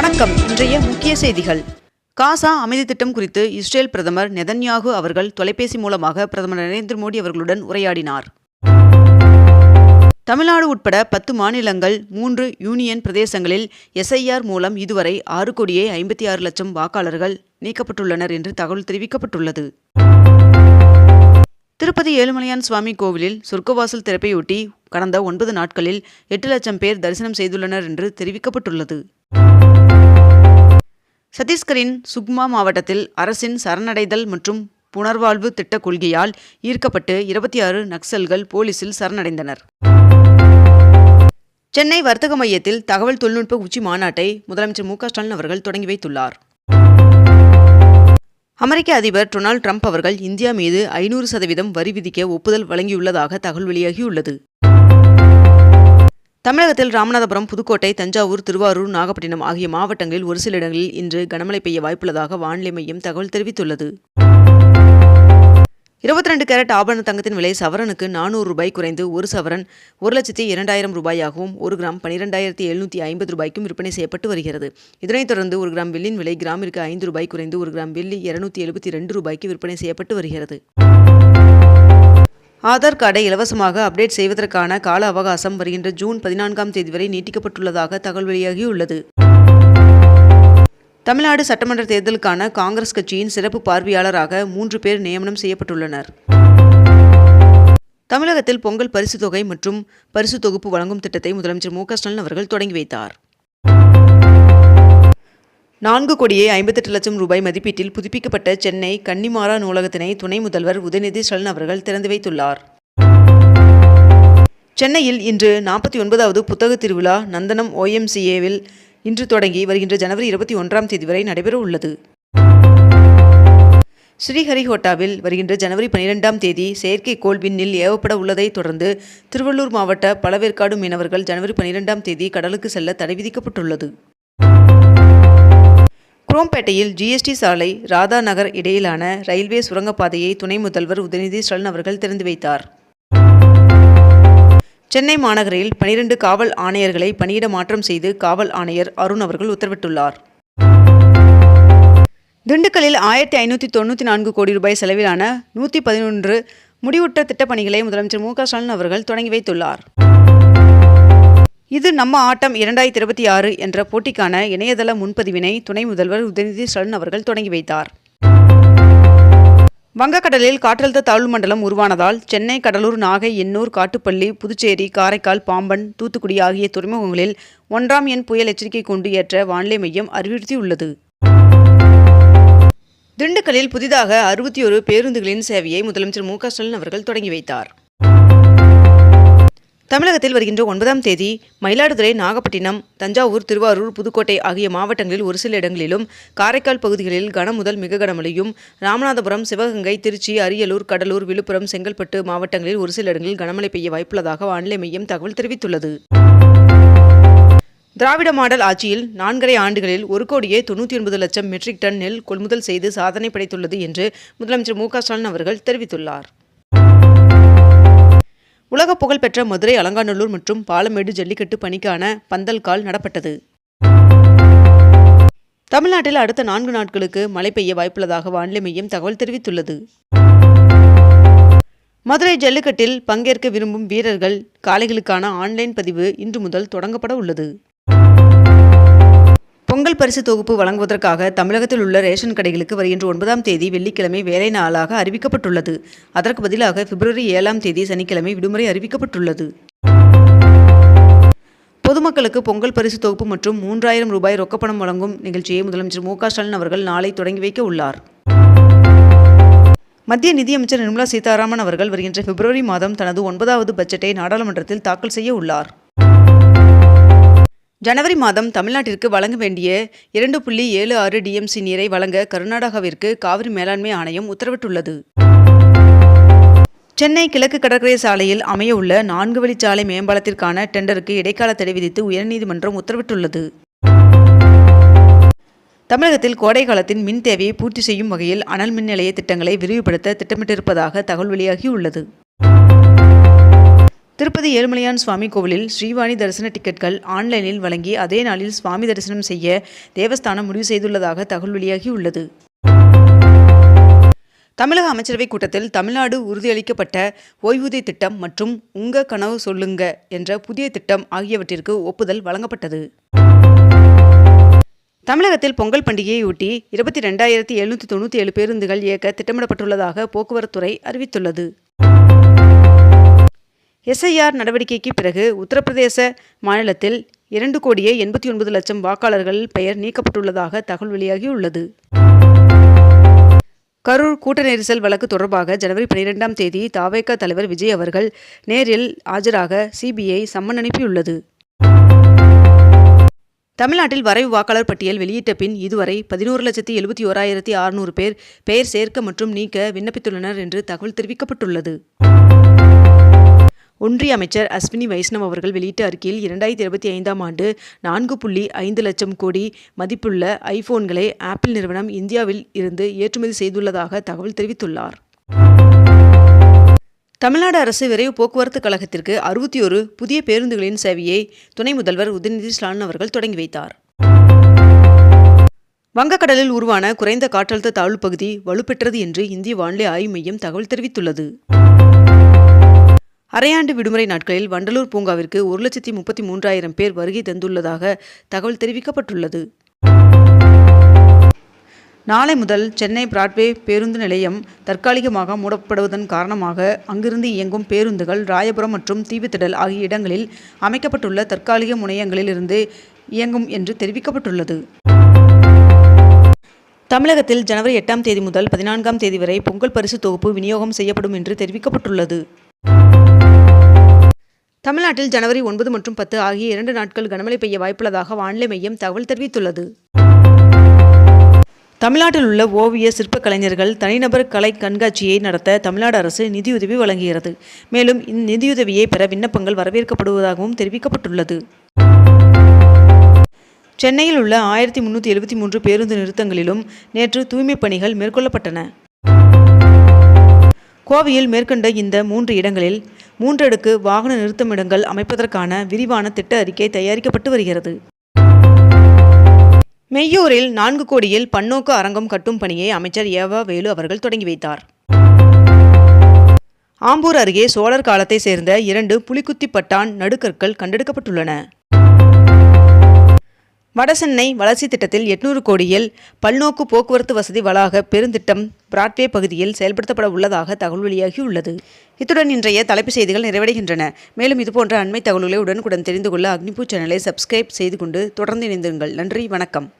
வணக்கம். இன்றைய முக்கிய செய்திகள். காசா அமைதி திட்டம் குறித்து இஸ்ரேல் பிரதமர் நெதன்யாகு அவர்கள் தொலைபேசி மூலமாக பிரதமர் நரேந்திர மோடி அவர்களுடன் உரையாடினார். தமிழ்நாடு உட்பட பத்து மாநிலங்கள் மூன்று யூனியன் பிரதேசங்களில் எஸ்ஐஆர் மூலம் இதுவரை ஆறு கோடியே ஐம்பத்தி ஆறு லட்சம் வாக்காளர்கள் நீக்கப்பட்டுள்ளனர் என்று தகவல் தெரிவிக்கப்பட்டுள்ளது. திருப்பதி ஏழுமலையான் சுவாமி கோவிலில் சொர்க்கவாசல் திறப்பையொட்டி கடந்த ஒன்பது நாட்களில் எட்டு லட்சம் பேர் தரிசனம் செய்துள்ளனர் என்று தெரிவிக்கப்பட்டுள்ளது. சத்தீஸ்கரின் சுக்மா மாவட்டத்தில் அரசின் சரணடைதல் மற்றும் புனர்வாழ்வு திட்டக் கொள்கையால் ஈர்க்கப்பட்டு இருபத்தி ஆறு நக்சல்கள் போலீசில் சரணடைந்தனர். சென்னை வர்த்தக மையத்தில் தகவல் தொழில்நுட்ப உச்சி மாநாட்டை முதலமைச்சர் மு ஸ்டாலின் அவர்கள் தொடங்கி வைத்துள்ளார். அமெரிக்க அதிபர் டொனால்ட் ட்ரம்ப் அவர்கள் இந்தியா மீது ஐநூறு சதவீதம் வரி விதிக்க ஒப்புதல் வழங்கியுள்ளதாக தகவல் வெளியாகியுள்ளது. தமிழகத்தில் ராமநாதபுரம் புதுக்கோட்டை தஞ்சாவூர் திருவாரூர் நாகப்பட்டினம் ஆகிய மாவட்டங்களில் ஒரு சில இடங்களில் இன்று கனமழை பெய்ய வாய்ப்புள்ளதாக வானிலை மையம் தகவல் தெரிவித்துள்ளது. இருபத்தி ரெண்டு கேரட் ஆபரண தங்கத்தின் விலை சவரனுக்கு நானூறு ரூபாய் குறைந்து ஒரு சவரன் ஒரு லட்சத்தி இரண்டாயிரம் ரூபாயாகவும் ஒரு கிராம் பனிரெண்டாயிரத்தி எழுநூற்றி ஐம்பது ரூபாய்க்கும் விற்பனை செய்யப்பட்டு வருகிறது. இதனைத் தொடர்ந்து ஒரு கிராம் வெள்ளியின் விலை கிராமிற்கு ஐந்து ரூபாய் குறைந்து ஒரு கிராம் வெள்ளி இருநூத்தி எழுபத்தி ரெண்டு ரூபாய்க்கு விற்பனை செய்யப்பட்டு வருகிறது. ஆதார் கார்டை இலவசமாக அப்டேட் செய்வதற்கான கால அவகாசம் வருகின்ற ஜூன் பதினான்காம் தேதி வரை நீட்டிக்கப்பட்டுள்ளதாக தகவல் வெளியாகியுள்ளது. தமிழ்நாடு சட்டமன்ற தேர்தலுக்கான காங்கிரஸ் கட்சியின் சிறப்பு பார்வையாளராக மூன்று பேர் நியமனம் செய்யப்பட்டுள்ளனர். தமிழகத்தில் பொங்கல் பரிசு தொகை மற்றும் பரிசு தொகுப்பு வழங்கும் திட்டத்தை முதலமைச்சர் மு க ஸ்டாலின் அவர்கள் தொடங்கி வைத்தார். நான்கு கோடியே ஐம்பத்தெட்டு லட்சம் ரூபாய் மதிப்பீட்டில் புதுப்பிக்கப்பட்ட சென்னை கன்னிமாரா நூலகத்தினை துணை முதல்வர் உதயநிதி ஸ்டாலின் அவர்கள் திறந்து வைத்துள்ளார். சென்னையில் இன்று நாற்பத்தி ஒன்பதாவது புத்தக திருவிழா நந்தனம் ஓஎம்சிஏவில் இன்று தொடங்கி வருகின்ற ஜனவரி இருபத்தி ஒன்றாம் தேதி வரை நடைபெற உள்ளது. ஸ்ரீஹரிகோட்டாவில் வருகின்ற ஜனவரி பனிரெண்டாம் தேதி செயற்கைக்கோள் விண்ணில் ஏவப்பட உள்ளதை தொடர்ந்து திருவள்ளூர் மாவட்ட பழவேற்காடு மீனவர்கள் ஜனவரி பனிரெண்டாம் தேதி கடலுக்கு செல்ல தடை விதிக்கப்பட்டுள்ளது. குரோம்பேட்டையில் ஜிஎஸ்டி சாலை ராதா நகர் இடையிலான ரயில்வே சுரங்கப்பாதையை துணை முதல்வர் உதயநிதி ஸ்டாலின் அவர்கள் திறந்து வைத்தார். சென்னை மாநகரில் பனிரெண்டு காவல் ஆணையர்களை பணியிட மாற்றம் செய்து காவல் ஆணையர் அருண் அவர்கள் உத்தரவிட்டுள்ளார். திண்டுக்கல்லில் ஆயிரத்தி ஐநூற்றி தொண்ணூற்றி நான்கு கோடி ரூபாய் செலவிலான நூற்றி பதினொன்று முடிவுற்ற திட்டப்பணிகளை முதலமைச்சர் மு க ஸ்டாலின் அவர்கள் தொடங்கி வைத்துள்ளார். இது நம்ம ஆட்டம் இரண்டாயிரத்தி இருபத்தி ஆறு என்ற போட்டிக்கான இணையதள முன்பதிவினை துணை முதல்வர் உதயநிதி ஸ்டாலின் அவர்கள் தொடங்கி வைத்தார். வங்கக்கடலில் காற்றழுத்த தாழ்வு மண்டலம் உருவானதால் சென்னை கடலூர் நாகை எண்ணூர் காட்டுப்பள்ளி புதுச்சேரி காரைக்கால் பாம்பன் தூத்துக்குடி ஆகிய துறைமுகங்களில் ஒன்றாம் எண் புயல் எச்சரிக்கை கொண்டு ஏற்ற வானிலை மையம் அறிவுறுத்தியுள்ளது. திண்டுக்கல்லில் புதிதாக அறுபத்தி ஒரு பேருந்துகளின் சேவையை முதலமைச்சர் மு க ஸ்டாலின் அவர்கள் தொடங்கி வைத்தார். தமிழகத்தில் வருகின்ற ஒன்பதாம் தேதி மயிலாடுதுறை நாகப்பட்டினம் தஞ்சாவூர் திருவாரூர் புதுக்கோட்டை ஆகிய மாவட்டங்களில் ஒரு சில இடங்களிலும் காரைக்கால் பகுதிகளில் கன முதல் மிக கனமழையும் ராமநாதபுரம் சிவகங்கை திருச்சி அரியலூர் கடலூர் விழுப்புரம் செங்கல்பட்டு மாவட்டங்களில் ஒரு சில இடங்களில் கனமழை பெய்ய வாய்ப்புள்ளதாக வானிலை மையம் தகவல் தெரிவித்துள்ளது. திராவிட மாடல் ஆட்சியில் நான்கரை ஆண்டுகளில் ஒரு கோடியே தொண்ணூற்றி ஒன்பது லட்சம் மெட்ரிக் டன் நெல் கொள்முதல் செய்து சாதனை படைத்துள்ளது என்று முதலமைச்சர் மு க ஸ்டாலின் அவர்கள் தெரிவித்துள்ளார். உலக புகழ்பெற்ற மதுரை அலங்காநல்லூர் மற்றும் பாலமேடு ஜல்லிக்கட்டு பணிக்கான பந்தல் கால் நடப்பட்டது. தமிழ்நாட்டில் அடுத்த நான்கு நாட்களுக்கு மழை பெய்ய வாய்ப்புள்ளதாக வானிலை மையம் தகவல் தெரிவித்துள்ளது. மதுரை ஜல்லிக்கட்டில் பங்கேற்க விரும்பும் வீரர்கள் காளைகளுக்கான ஆன்லைன் பதிவு இன்று முதல் தொடங்கப்பட உள்ளது. பொங்கல் பரிசு தொகுப்பு வழங்குவதற்காக தமிழகத்தில் உள்ள ரேஷன் கடைகளுக்கு வருகின்ற ஒன்பதாம் தேதி வெள்ளிக்கிழமை வேலை நாளாக அறிவிக்கப்பட்டுள்ளது. அதற்கு பதிலாக பிப்ரவரி ஏழாம் தேதி சனிக்கிழமை விடுமுறை அறிவிக்கப்பட்டுள்ளது. பொதுமக்களுக்கு பொங்கல் பரிசு தொகுப்பு மற்றும் மூன்றாயிரம் ரூபாய் ரொக்கப்பணம் வழங்கும் நிகழ்ச்சியை முதலமைச்சர் மு ஸ்டாலின் அவர்கள் நாளை தொடங்கி வைக்க உள்ளார். மத்திய நிதியமைச்சர் நிர்மலா சீதாராமன் அவர்கள் வருகின்ற பிப்ரவரி மாதம் தனது ஒன்பதாவது பட்ஜெட்டை நாடாளுமன்றத்தில் தாக்கல் செய்ய உள்ளார். ஜனவரி மாதம் தமிழ்நாட்டிற்கு வழங்க வேண்டிய இரண்டு புள்ளி ஏழு ஆறு டிஎம்சி நீரை வழங்க கர்நாடகாவிற்கு காவிரி மேலாண்மை ஆணையம் உத்தரவிட்டுள்ளது. சென்னை கிழக்கு கடற்கரை சாலையில் அமைய உள்ள நான்கு வழிச்சாலை மேம்பாலத்திற்கான டெண்டருக்கு இடைக்கால தடை விதித்து உயர்நீதிமன்றம் உத்தரவிட்டுள்ளது. தமிழகத்தில் கோடை காலத்தின் மின் தேவையை பூர்த்தி செய்யும் வகையில் அனல் மின் நிலைய திட்டங்களை விரிவுபடுத்த திட்டமிட்டிருப்பதாக தகவல் வெளியாகியுள்ளது. திருப்பதி ஏழுமலையான் சுவாமி கோவிலில் ஸ்ரீவாணி தரிசன டிக்கெட்கள் ஆன்லைனில் வழங்கி அதே நாளில் சுவாமி தரிசனம் செய்ய தேவஸ்தானம் முடிவு செய்துள்ளதாக தகவல் வெளியாகியுள்ளது. தமிழக அமைச்சரவைக் கூட்டத்தில் தமிழ்நாடு உறுதியளிக்கப்பட்ட ஓய்வூதிய திட்டம் மற்றும் உங்க கனவு சொல்லுங்க என்ற புதிய திட்டம் ஆகியவற்றிற்கு ஒப்புதல் வழங்கப்பட்டது. தமிழகத்தில் பொங்கல் பண்டிகையையொட்டி இருபத்தி ரெண்டாயிரத்தி எழுநூற்றி தொண்ணூற்றி ஏழு பேருந்துகள் இயக்க திட்டமிடப்பட்டுள்ளதாக போக்குவரத்துறை அறிவித்துள்ளது. எஸ்ஐஆர் நடவடிக்கைக்கு பிறகு உத்தரப்பிரதேச மாநிலத்தில் இரண்டு கோடியே எண்பத்தி ஒன்பது லட்சம் வாக்காளர்கள் பெயர் நீக்கப்பட்டுள்ளதாக தகவல் வெளியாகியுள்ளது. கரூர் கூட்ட நெரிசல் வழக்கு தொடர்பாக ஜனவரி பனிரெண்டாம் தேதி தாவேக தலைவர் விஜய் அவர்கள் நேரில் ஆஜராக சிபிஐ சம்மன் அனுப்பியுள்ளது. தமிழ்நாட்டில் வரைவு வாக்காளர் பட்டியல் வெளியிட்ட பின் இதுவரை பதினோரு லட்சத்தி எழுபத்தி ஓராயிரத்தி அறுநூறு பேர் பெயர் சேர்க்க மற்றும் நீக்க விண்ணப்பித்துள்ளனர் என்று தகவல் தெரிவிக்கப்பட்டுள்ளது. ஒன்றிய அமைச்சர் அஸ்வினி வைஷ்ணவ் அவர்கள் வெளியிட்ட அறிக்கையில் இரண்டாயிரத்தி இருபத்தி ஐந்தாம் ஆண்டு நான்கு புள்ளி ஐந்து லட்சம் கோடி மதிப்புள்ள ஐபோன்களை ஆப்பிள் நிறுவனம் இந்தியாவில் இருந்து ஏற்றுமதி செய்துள்ளதாக தகவல் தெரிவித்துள்ளார். தமிழ்நாடு அரசு விரைவு போக்குவரத்து கழகத்திற்கு அறுபத்தி ஒரு புதிய பேருந்துகளின் சேவையை துணை முதல்வர் உதயநிதி ஸ்டாலின் அவர்கள் தொடங்கி வைத்தார். வங்கக்கடலில் உருவான குறைந்த காற்றழுத்த தாழ்வு பகுதி வலுப்பெற்றது என்று இந்திய வானிலை ஆய்வு மையம் தகவல் தெரிவித்துள்ளது. அரையாண்டு விடுமுறை நாட்களில் வண்டலூர் பூங்காவிற்கு ஒரு லட்சத்தி முப்பத்தி மூன்றாயிரம் பேர் வருகை தந்துள்ளதாக தகவல் தெரிவிக்கப்பட்டுள்ளது. நாளை முதல் சென்னை பிராட்வே பேருந்து நிலையம் தற்காலிகமாக மூடப்படுவதன் காரணமாக அங்கிருந்து இயங்கும் பேருந்துகள் ராயபுரம் மற்றும் தீவுத்திடல் ஆகிய இடங்களில் அமைக்கப்பட்டுள்ள தற்காலிக முனையங்களில் இருந்து இயங்கும் என்று தெரிவிக்கப்பட்டுள்ளது. தமிழகத்தில் ஜனவரி எட்டாம் தேதி முதல் பதினான்காம் தேதி வரை பொங்கல் பரிசு தொகுப்பு விநியோகம் செய்யப்படும் என்று தெரிவிக்கப்பட்டுள்ளது. தமிழ்நாட்டில் ஜனவரி ஒன்பது மற்றும் பத்து ஆகிய இரண்டு நாட்கள் கனமழை பெய்ய வாய்ப்புள்ளதாக வானிலை மையம் தகவல் தெரிவித்துள்ளது. தமிழ்நாட்டில் உள்ள ஓவிய சிற்ப கலைஞர்கள் தனிநபர் கலை கண்காட்சியை நடத்த தமிழ்நாடு அரசு நிதியுதவி வழங்குகிறது. மேலும் இந்நிதியுதவியை பெற விண்ணப்பங்கள் வரவேற்கப்படுவதாகவும் தெரிவிக்கப்பட்டுள்ளது. சென்னையில் உள்ள ஆயிரத்தி முன்னூற்றி எழுபத்தி மூன்று பேருந்து நிறுத்தங்களிலும் நேற்று தூய்மைப் பணிகள் மேற்கொள்ளப்பட்டன. கோவையில் மேற்கொண்ட இந்த மூன்று இடங்களில் மூன்றடுக்கு வாகன நிறுத்தமிடங்கள் அமைப்பதற்கான விரிவான திட்ட அறிக்கை தயாரிக்கப்பட்டு வருகிறது. மெய்யூரில் நான்கு கோடியில் பன்னோக்கு அரங்கம் கட்டும் பணியை அமைச்சர் ஏவா வேலு அவர்கள் தொடங்கி வைத்தார். ஆம்பூர் அருகே சோழர் காலத்தை சேர்ந்த இரண்டு புலிக்குத்தி பட்டான் நடுக்கற்கள் கண்டெடுக்கப்பட்டுள்ளன. வடசென்னை வளர்ச்சி திட்டத்தில் எட்நூறு கோடியில் பல்நோக்கு போக்குவரத்து வசதி வளாக பெருந்திட்டம் பிராட்வே பகுதியில் செயல்படுத்தப்பட உள்ளதாக தகவல் வெளியாகியுள்ளது. இத்துடன் இன்றைய தலைப்பு செய்திகள் நிறைவடைகின்றன. மேலும் இதுபோன்ற அண்மை தகவல்களை உடனுக்குடன் தெரிந்து கொள்ள அக்னிபூ சேனலை சப்ஸ்கிரைப் செய்து கொண்டு தொடர்ந்து இணைந்திருங்கள். நன்றி வணக்கம்.